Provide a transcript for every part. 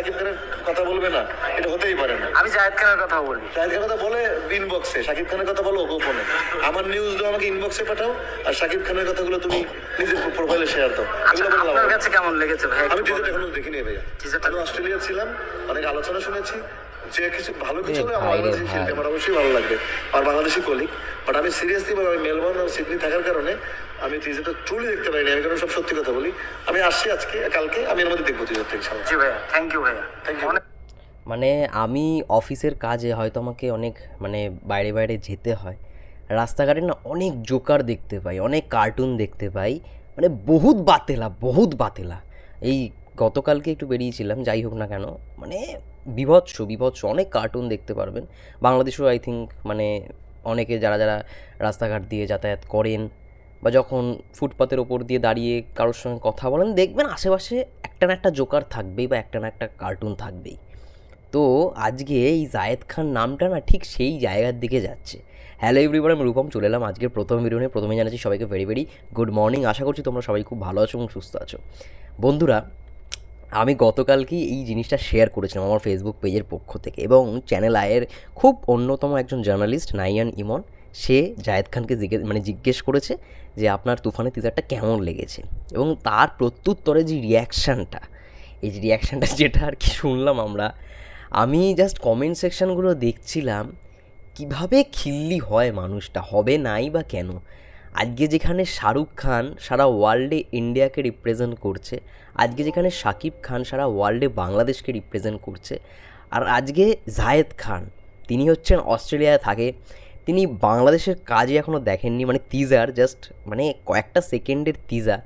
শাকিব খানের কথা বলবে না এটা হতেই পারে না। আমি জাহেদ খানের কথা বলি জাহেদ খানের কথা বলে ইনবক্সে সাকিব খানের কথা বলো গোপনে আমার নিউজগুলো আমাকে ইনবক্সে পাঠাও আর শাকিব খানের কথাগুলো তুমি নিজের প্রোফাইলে শেয়ার দাও। আচ্ছা আপনার কাছে কেমন লেগেছে ভাই? আমি টিজারটা এখনও দেখিনি ভাইয়া। আমি অস্ট্রেলিয়া ছিলাম অনেক আলোচনা শুনেছি যে কিছু ভালো কিছু হলে আমার বাংলাদেশি। শিল্পী আমার অবশ্যই ভালো লাগবে। আর বাংলাদেশি কলিগ বাট আমি সিরিয়াসলি বলি আমি মেলবোর্ন আর সিডনি থাকার কারণে আমি টিজারটা ট্রুলি দেখতে পারিনি। আমি কারণ সব সত্যি কথা বলি। আমি আসছি আজকে কালকে আমি এর মধ্যে দেখব টিজারটা ইনশাল্লাহ জি ভাইয়া থ্যাংক ইউ ভাইয়া। You. অনেক মানে আমি অফিসের কাজে হয়তো আমাকে অনেক মানে বাইরে বাইরে যেতে হয়। রাস্তাঘাটে না অনেক জোকার দেখতে পাই অনেক কার্টুন দেখতে পাই। মানে বহুত বাতেলা বহুত বাতেলা। এই গতকালকে একটু বেরিয়েছিলাম, যাই হোক না কেন মানে বিভৎস বিভৎস, অনেক কার্টুন দেখতে পারবেন। বাংলাদেশেও আই থিঙ্ক মানে অনেকে যারা যারা রাস্তাঘাট দিয়ে যাতায়াত করেন বা যখন ফুটপাতের ওপর দিয়ে দাঁড়িয়ে কারোর সঙ্গে কথা বলেন, দেখবেন আশেপাশে একটা না একটা জোকার থাকবেই বা একটা না একটা কার্টুন থাকবেই। তো আজকে এই জায়েদ খান নামটা না ঠিক সেই জায়গার দিকে যাচ্ছে। হ্যালো এভরিবার আমি রূপম, চলে এলাম আজকের প্রথম ভিডিও নিয়ে। প্রথমে জানাচ্ছি সবাইকে ভেরি ভেরি গুড মর্নিং আশা করছি তোমরা সবাই খুব ভালো আছো এবং সুস্থ আছো। বন্ধুরা আমি গতকালকেই এই জিনিসটা শেয়ার করেছিলাম আমার ফেসবুক পেজের পক্ষ থেকে এবং চ্যানেল আয়ের খুব অন্যতম একজন জার্নালিস্ট নাইয়ান ইমন, সে জায়েদ খানকে জিজ্ঞেস মানে জিজ্ঞেস করেছে যে আপনার তুফানের টিজারটা কেমন লেগেছে? এবং তার প্রত্যুত্তরে যে রিয়াকশানটা এই যে রিয়াকশানটা যেটা আর কি শুনলাম আমরা, আমি জাস্ট কমেন্ট সেকশানগুলো দেখছিলাম, কীভাবে খিল্লি হয় মানুষটা, হবে নাই বা কেন? আজকে যেখানে শাহরুখ খান সারা ওয়ার্ল্ডে ইন্ডিয়াকে রিপ্রেজেন্ট করছে, আজকে যেখানে শাকিব খান সারা ওয়ার্ল্ডে বাংলাদেশকে রিপ্রেজেন্ট করছে, আর আজকে জায়েদ খান, তিনি হচ্ছেন অস্ট্রেলিয়ায় থাকে, তিনি বাংলাদেশের কাজে এখনও দেখেননি মানে তিজার জাস্ট মানে কয়েকটা সেকেন্ডের তিজা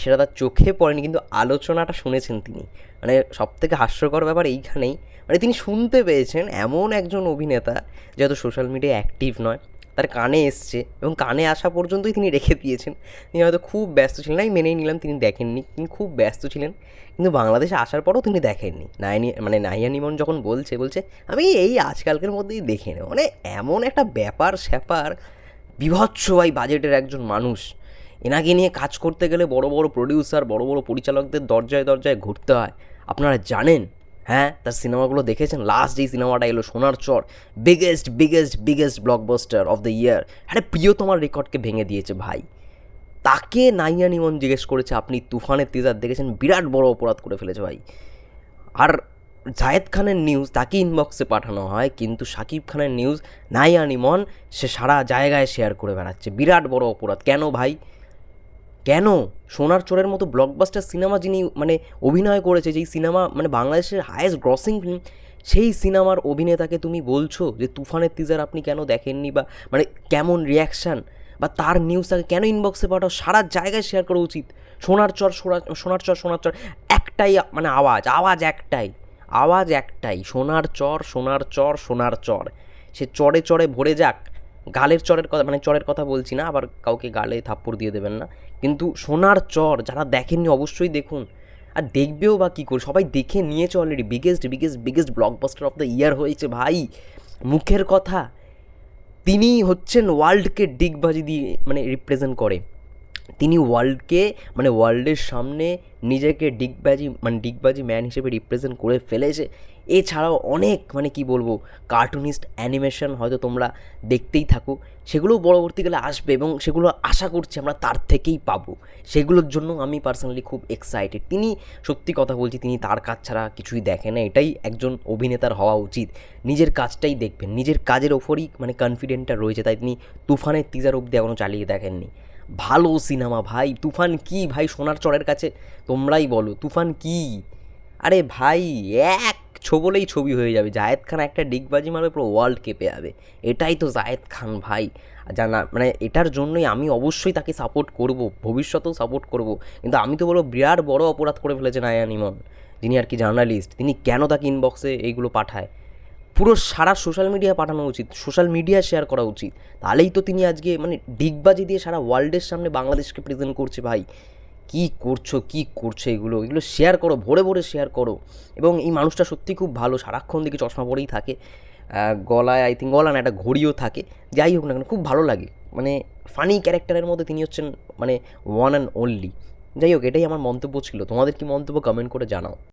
সেটা তার চোখে পড়েনি, কিন্তু আলোচনাটা শুনেছেন তিনি। মানে সবথেকে হাস্যকর ব্যাপার এইখানেই মানে তিনি শুনতে পেয়েছেন এমন একজন অভিনেতা যেহেতু সোশ্যাল মিডিয়ায় অ্যাক্টিভ নয় তার কানে এসছে এবং কানে আসা পর্যন্তই তিনি রেখে দিয়েছেন। তিনি হয়তো খুব ব্যস্ত ছিলেন, আমি মেনেই নিলাম তিনি দেখেননি। তিনি খুব ব্যস্ত ছিলেন, কিন্তু বাংলাদেশে আসার পরও তিনি দেখেননি। নাইনি মানে নাইয়া নিমন যখন বলছে বলছে, আমি এই আজকালকের মধ্যেই দেখে নেব। মানে এমন একটা ব্যাপার, স্যাপার, বিভৎস ভাই বাজেটের একজন মানুষ। এনাকে নিয়ে কাজ করতে গেলে বড় বড় প্রডিউসার বড় বড় পরিচালকদের দরজায় দরজায় ঘুরতে হয়। আপনারা জানেন হ্যাঁ তার সিনেমাগুলো দেখেছেন? লাস্ট যেই সিনেমাটা এলো, Sonar Char biggest biggest biggest blockbuster of the year আরে, প্রিয় তোমার রেকর্ডকে ভেঙে দিয়েছে ভাই। তাকে নাইয়া নিমন জিজ্ঞেস করেছে, আপনি তুফানের টিজার দেখেছেন? বিরাট বড় অপরাধ করে ফেলেছে ভাই। আর জায়েদ খানের নিউজ তাকে ইনবক্সে পাঠানো হয়, কিন্তু সাকিব খানের নিউজ নাইয়া নিমন, সে সারা জায়গায় শেয়ার করে বেড়াচ্ছে। বিরাট বড় অপরাধ। কেন ভাই? কেন? সোনার চোরের মতো ব্লকবাস্টার সিনেমা যিনি মানে অভিনয় করেছে, যেই সিনেমা মানে বাংলাদেশের হায়েস্ট গ্রসিং ফিল্ম সেই সিনেমার অভিনেতাকে তুমি বলছো যে তুফানের টিজার আপনি কেন দেখেননি বা মানে কেমন রিয়াকশান বা তার নিউজ তাকে কেন ইনবক্সে পাঠাও? সারা জায়গায় শেয়ার করা উচিত। সোনার চর সোনার সোনার চর সোনার চর, একটাই মানে আওয়াজ আওয়াজ একটাই আওয়াজ একটাই, সোনার চর সোনার চর সোনার চর। সে চরে চরে ভরে যাক। গালের চরের কথা মানে চরের কথা বলছি না, আবার কাউকে গালে থাপ্পড় দিয়ে দেবেন না। কিন্তু সোনার চর যারা দেখেননি অবশ্যই দেখুন। আর দেখবেও বা কী করে? সবাই দেখে নিয়েছে already biggest biggest biggest blockbuster of the year হয়েছে ভাই। মুখের কথা তিনি হচ্ছেন ওয়ার্ল্ডকে ডিগবাজি দিয়ে মানে রিপ্রেজেন্ট করে। তিনি ওয়ার্ল্ডকে মানে ওয়ার্ল্ডের সামনে নিজেকে ডিগবাজি মানে ডিগবাজি ম্যান হিসেবে রিপ্রেজেন্ট করে ফেলেছে। এছাড়াও অনেক মানে কি বলব কার্টুনিস্ট অ্যানিমেশন হয়তো তোমরা দেখতেই থাকো। সেগুলোও পরবর্তীকালে আসবে এবং সেগুলো আশা করছি আমরা তার থেকেই পাবো। সেগুলোর জন্য আমি পার্সোনালি খুব এক্সাইটেড তিনি, সত্যি কথা বলছি, তিনি তার কাজ ছাড়া কিছুই দেখেন না। এটাই একজন অভিনেতার হওয়া উচিত। নিজের কাজটাই দেখবেন। নিজের কাজের ওপরই মানে কনফিডেন্টটা রয়েছে। তাই তিনি তুফানের টিজার অবধি এখনও চালিয়ে দেখেননি। ভালো সিনেমা ভাই, তুফান কি ভাই সোনার চরের কাছে? তোমরাই বলো, তুফান কি? আরে ভাই, এক ছবলেই ছবি হয়ে যাবে। জায়েদ খান একটা ডিগবাজি মারবে, পুরো ওয়ার্ল্ড কেঁপে যাবে। এটাই তো জায়েদ খান ভাই। জানা মানে এটার জন্যই আমি অবশ্যই তাকে সাপোর্ট করব, ভবিষ্যতেও সাপোর্ট করব। কিন্তু আমি তো বলব, বিরাট বড় অপরাধ করে ফেলেছেন নায়ান ইমন, যিনি আর কি জার্নালিস্ট তিনি কেন তাকে ইনবক্সে এইগুলো পাঠায়? পুরো সারা সোশ্যাল মিডিয়া পাঠানো উচিত সোশ্যাল মিডিয়া শেয়ার করা উচিত। তাহলেই তো তিনি আজকে মানে ডিগবাজি দিয়ে সারা ওয়ার্ল্ডের সামনে বাংলাদেশকে প্রেজেন্ট করছে ভাই। কি করছ কি করছ এগুলো? এগুলো শেয়ার করো, ভরে ভরে শেয়ার করো। এবং এই মানুষটা সত্যি খুব ভালো, সারাক্ষণ দিকে চশমা পরেই থাকে। গলায় আই থিঙ্ক গলা না, একটা ঘড়িও থাকে। যাই হোক না কেন, খুব ভালো লাগে। মানে ফানি ক্যারেক্টারের মধ্যে তিনি হচ্ছেন মানে ওয়ান অ্যান্ড অনলি যাই হোক, এটাই আমার মন্তব্য ছিল। তোমাদের কি মন্তব্য কমেন্ট করে জানাও।